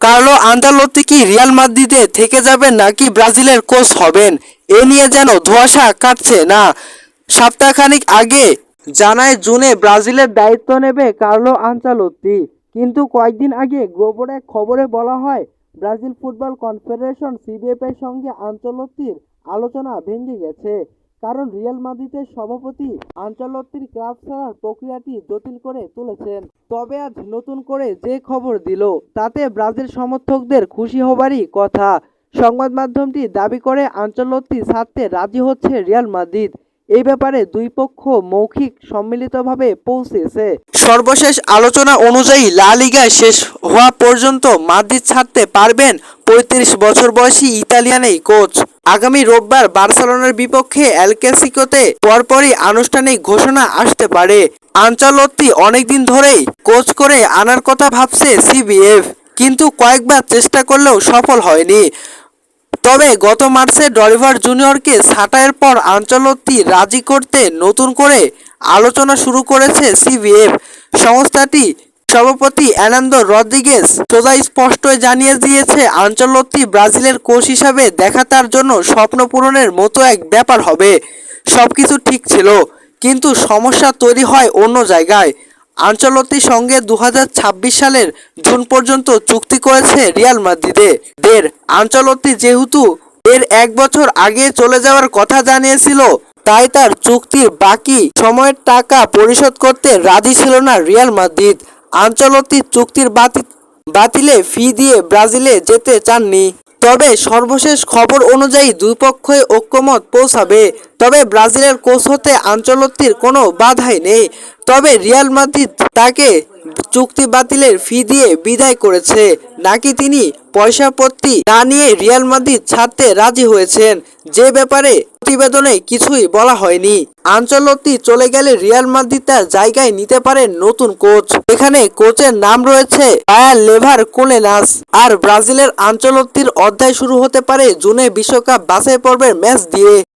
Carlo আন্দালত্তি কি Real মাদ্রিদে থেকে যাবেন নাকি ব্রাজিলের কোচ হবেন? এ নিয়ে যেন ধোঁয়াশা কাটছে না। সপ্তাহখানিক আগে জানায় জুনে ব্রাজিলের দায়িত্ব নেবে কার্লো আঞ্চালত্তি কিন্তু কয়েকদিন আগে গ্লোবর এক খবরে বলা হয়, ব্রাজিল ফুটবল কনফেডারেশন সিবিএফ এর সঙ্গে আঞ্চলত্তির আলোচনা ভেঙে গেছে। কারণ রিয়াল মাদ্রিদের সভাপতি আঞ্চলত্তির ক্লাব ছাড়ার প্রক্রিয়াটি জটিল করে তুলেছেন। তবে আজ নতুন করে যে খবর দিল, তাতে ব্রাজিল সমর্থকদের খুশি হবারই কথা। সংবাদ মাধ্যমটি দাবি করে আঞ্চলত্তি ছাড়তে রাজি হচ্ছে রিয়াল মাদ্রিদ। এই ব্যাপারে দুই পক্ষ মৌখিক সম্মিলিতভাবে পৌঁছেছে। সর্বশেষ আলোচনা অনুযায়ী লা লিগা শেষ হওয়া পর্যন্ত মাদ্রিদ ছাড়তে পারবেন পঁয়ত্রিশ বছর বয়সী ইতালিয়ান এই কোচ। আগামী রোববার বার্সেলোনার বিপক্ষে অ্যালকেসিকোতে পরপরই আনুষ্ঠানিক ঘোষণা আসতে পারে। আঞ্চলত্তি অনেকদিন ধরেই কোচ করে আনার কথা ভাবছে সিবিএফ, কিন্তু কয়েকবার চেষ্টা করলেও সফল হয়নি। তবে গত মার্চে ডলিভার জুনিয়রকে ছাঁটাইয়ের পর আঞ্চলত্তি রাজি করতে নতুন করে আলোচনা শুরু করেছে সিবিএফ। সংস্থাটি সভাপতি অ্যানান্দো রদ্রিগেজ সোজা স্পষ্টই জানিয়ে দিয়েছে আঞ্চলত্তি ব্রাজিলের কোচ হিসাবে দেখা তার জন্য স্বপ্ন পূরণের মতো এক ব্যাপার হবে। সবকিছু ঠিক ছিল, কিন্তু সমস্যা তৈরি হয় অন্য জায়গায়। আঞ্চলত্তির সঙ্গে দু হাজার ছাব্বিশ সালের জুন পর্যন্ত চুক্তি করেছে রিয়াল মাদ্রিদে। দের আঞ্চলত্তি যেহেতু এর এক বছর আগে চলে যাওয়ার কথা জানিয়েছিল, তাই তার চুক্তির বাকি সময়ের টাকা পরিশোধ করতে রাজি ছিল না রিয়াল মাদ্রিদ। আঞ্চলত্তির চুক্তির বাতিল বাতিলে ফি দিয়ে ব্রাজিলে যেতে চাননি। তবে সর্বশেষ খবর অনুযায়ী দুই পক্ষই ঐক্যমত পৌঁছাবে। তবে ব্রাজিলের কোচ হতে আঞ্চলতির কোনো বাধাই নেই। তবে রিয়াল মাদ্রিদ তাকে চুক্তি বাতিলের ফি দিয়ে বিদায় করেছে। নাকি তিনি পয়সা পত্তি না নিয়ে রিয়াল মাদ্রিদ ছাড়তে রাজি হয়েছেন। যে ব্যাপারে প্রতিবেদনে কিছুই বলা হয়নি। আঞ্চলতি চলে গেলে রিয়াল মাদ্রিদ তার জায়গায় নিতে পারে নতুন কোচ। এখানে কোচের নাম রয়েছে বায়ার লেভার কোলেনাস আর ব্রাজিলের আঞ্চলতির অধ্যায় শুরু হতে পারে জুনে বিশ্বকাপ বাছাই পর্বের ম্যাচ দিয়ে।